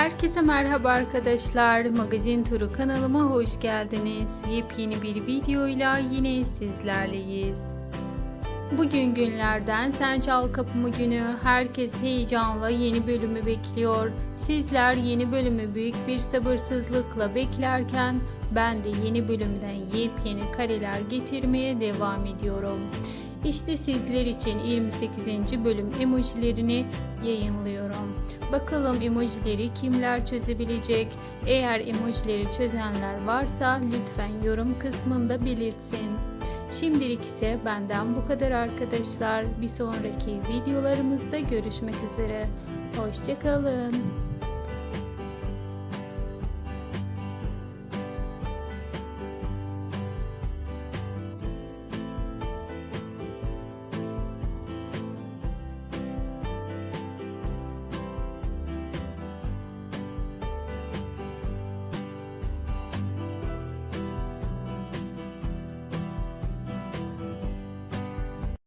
Herkese merhaba arkadaşlar. Magazin Turu kanalıma hoş geldiniz. Yepyeni bir videoyla yine sizlerleyiz. Bugün günlerden Sen Çal Kapımı günü. Herkes heyecanla yeni bölümü bekliyor. Sizler yeni bölümü büyük bir sabırsızlıkla beklerken ben de yeni bölümden yepyeni kareler getirmeye devam ediyorum. İşte sizler için 28. bölüm emojilerini yayınlıyorum. Bakalım emojileri kimler çözebilecek? Eğer emojileri çözenler varsa lütfen yorum kısmında belirtsin. Şimdilik ise benden bu kadar arkadaşlar. Bir sonraki videolarımızda görüşmek üzere. Hoşçakalın.